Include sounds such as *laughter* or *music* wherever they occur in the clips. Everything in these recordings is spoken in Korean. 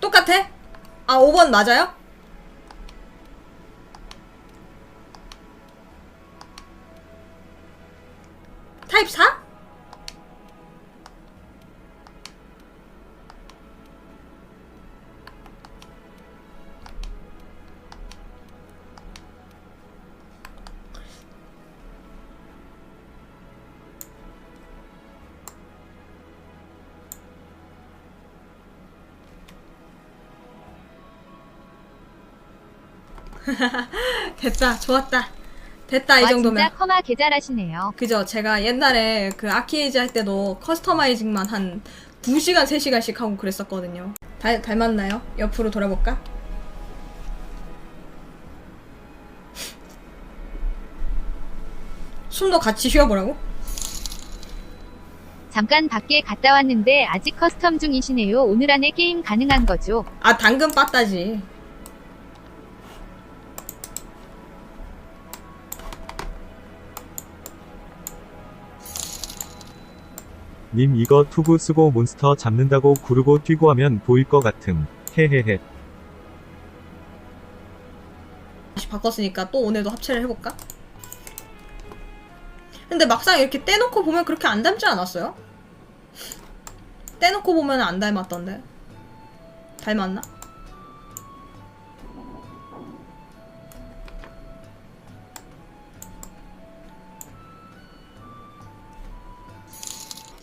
똑같아? 아 5번 맞아요? 타입 4? *laughs* 됐다 좋았다 됐다 이 와 정도면 진짜 커마 개잘하시네요. 그죠 제가 옛날에 그 아키에이지 할 때도 커스터마이징만 한 2시간 3시간씩 하고 그랬었거든요 닮, 닮았나요? 옆으로 돌아볼까? 숨도 같이 쉬어보라고? 잠깐 밖에 갔다 왔는데 아직 커스텀 중이시네요. 오늘 안에 게임 가능한 거죠? 아 당근 빠따지 님 이거 투구 쓰고 몬스터 잡는다고 구르고 뛰고 하면 보일 것 같음. 헤헤헤. 다시 바꿨으니까 또 오늘도 합체를 해볼까? 근데 막상 이렇게 떼놓고 보면 그렇게 안 닮지 않았어요? 떼놓고 보면 안 닮았던데 닮았나?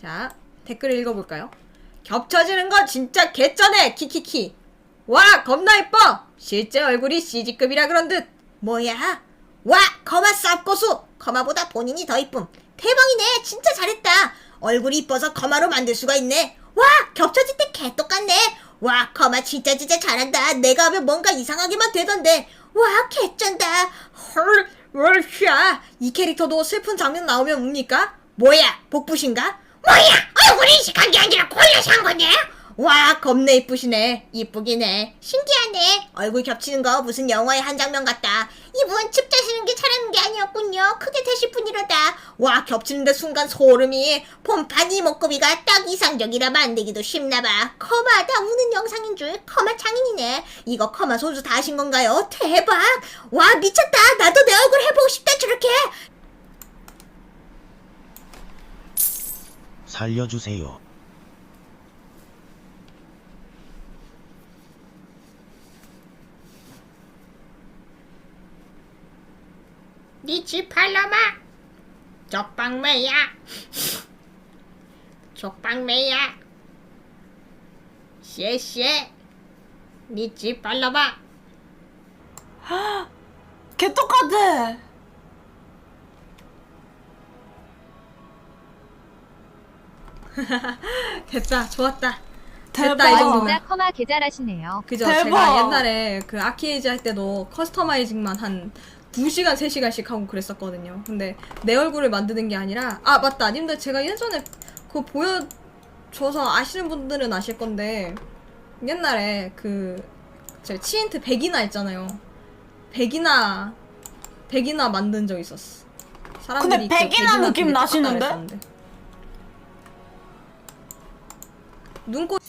자 댓글 읽어볼까요? 겹쳐지는 거 진짜 개쩌네! 키키키. 와 겁나 예뻐! 실제 얼굴이 CG급이라 그런 듯. 뭐야? 와 거마 쌉고수! 거마보다 본인이 더 이쁨. 대박이네! 진짜 잘했다! 얼굴이 이뻐서 거마로 만들 수가 있네. 와 겹쳐질 때 개똑같네! 와 거마 진짜 진짜 잘한다. 내가 하면 뭔가 이상하게만 되던데. 와 개쩐다! 헐 월샤 이 캐릭터도 슬픈 장면 나오면 웁니까? 뭐야? 복부신가 뭐야? 얼굴이 이식한 게 아니라 골라서 한 거네? 와 겁나 이쁘시네. 이쁘긴 해 신기하네. 얼굴 겹치는 거 무슨 영화의 한 장면 같다. 이분 집 자시는 게 잘하는 게 아니었군요. 크게 되실 뿐이로다. 와 겹치는데 순간 소름이. 폼판 이목구비가 딱 이상적이라 만들기도 쉽나봐. 커마다 우는 영상인 줄 커마 장인이네. 이거 커마 소주 다 하신 건가요? 대박! 와 미쳤다. 나도 내 얼굴 해보고 싶다 저렇게 살려주세요. 니집 팔라마! 쪽방매야! 쪽방매야! 쎄쎄 니집 팔라마! 개 똑같아. *laughs* 됐다 좋았다 대박. 됐다 이와 정도면 진짜 커마 개잘하시네요. 그죠 대박. 제가 옛날에 그 아키에이지 할 때도 커스터마이징만 한 2시간 3시간씩 하고 그랬었거든요 근데 내 얼굴을 만드는 게 아니라 아 맞다 님들 제가 예전에 그거 보여줘서 아시는 분들은 아실 건데 옛날에 그 제가 치인트 백이나 있잖아요 백이나 백이나 만든 적 있었어 사람들이 근데 그 백이나 느낌 되게 나시는데? 그랬었는데. 눈꽃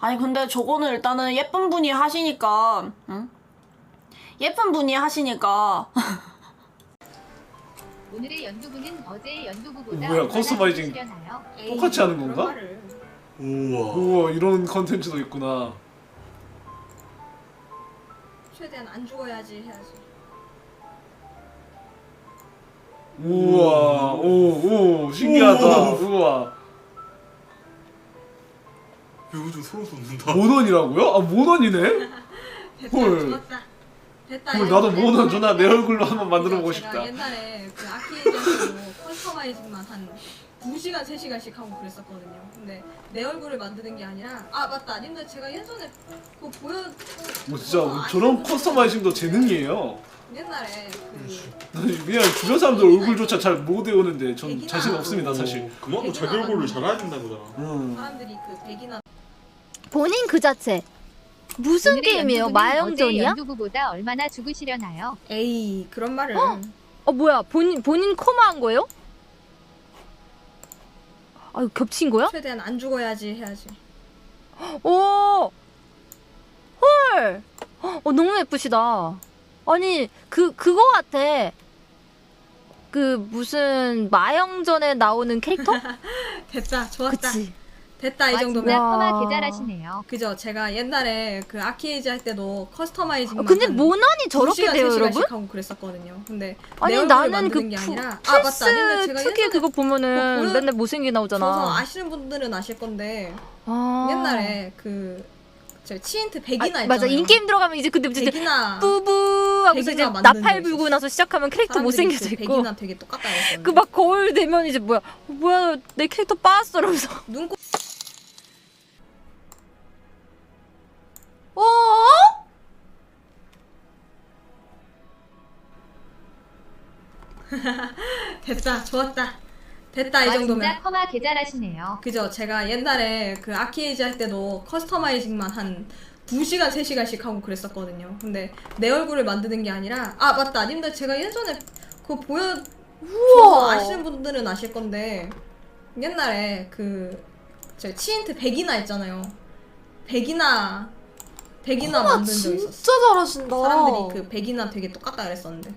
아니 근데 저거는 일단은 예쁜 분이 하시니까 응? 예쁜 분이 하시니까 *laughs* 오늘의 연두부는 어제의 연두부보다 뭐야, 얼마나 커스터마이징? 똑같이 하는 그런 건가? 말을. 우와. 우와 이런 컨텐츠도 있구나. 최대한 안 죽어야지 해야지. 우와 오오 신기하다. 우와 이 거좀 소름 돋는다. 모넌이라고요? 아 모넌이네? *laughs* 됐다, 헐. 좋았다. 됐다. 헐 나도 됐다. 모넌 줘나 내 얼굴로 한번 만들어 보고 제가 싶다. 옛날에 그 아키에이지에서도 커스터마이징만 한 2시간 3시간씩 하고 그랬었거든요. 근데 내 얼굴을 만드는 게 아니라 아 맞다. 님들 제가 예전에 그거 보여 뭐 진짜 저런 커스터마이징도 재능이에요. 옛날에 그 미안 주변 사람들 얼굴조차 잘 못 외우는데 전. 자신 없습니다 사실. 어, 그만큼 자기 얼굴을 잘 알아야 된다 보다. 음. 사람들이 그 백이나 본인 그 자체. 무슨 게임이에요? 마영전이야? 연두부보다 얼마나 죽으시려나요? 에이 그런 말을 어 뭐야? 본인 본인 코마한 거예요? 아 이거 겹친 거야? 최대한 안 죽어야지 해야지. 오어 너무 예쁘시다. 아니 그 그거 같아. 그 무슨 마영전에 나오는 캐릭터? *laughs* 됐다 좋았다 그치. 됐다 이와 정도면 진짜 와. 커마 개잘하시네요. 그죠 제가 옛날에 그 아키에이지 할 때도 커스터마이징만 어, 근데 한 모난이 저렇게 2시간, 돼요 3시간씩 여러분? 하고 그랬었거든요 근데 아니 나는 그 푸- 아니라 아 맞다 플스 제가 특이 그거 보면은 보여- 맨날 못생기게 저서 나오잖아. 아시는 분들은 아실 건데 아. 옛날에 그 치인트 백이나 아, 맞아 인게임 들어가면 이제 근데 백이나 뿌부 하고서 이제 나팔 데 불고. 나서 시작하면 캐릭터 못생겨져 그 있고 백이나 되게 똑같다 그랬었는데 그막 거울 되면 이제 뭐야 어, 뭐야 내 캐릭터 빠았어 이러면서 눈곱 *laughs* 됐다 좋았다. 됐다 이와 정도면. 진짜 커마 개잘하시네요. 그죠? 제가 옛날에 그 아키에이지 할 때도 커스터마이징만 한 2시간 3시간씩 하고 그랬었거든요. 근데 내 얼굴을 만드는 게 아니라 아 맞다. 님들 제가 예전에 그거 보여 저서 아시는 분들은 아실 건데 옛날에 그 제가 치인트 백이나 있잖아요. 백이나 백이나 만든 적 있었어. 진짜 잘하신다. 사람들이 그 백이나 되게 똑같다 그랬었는데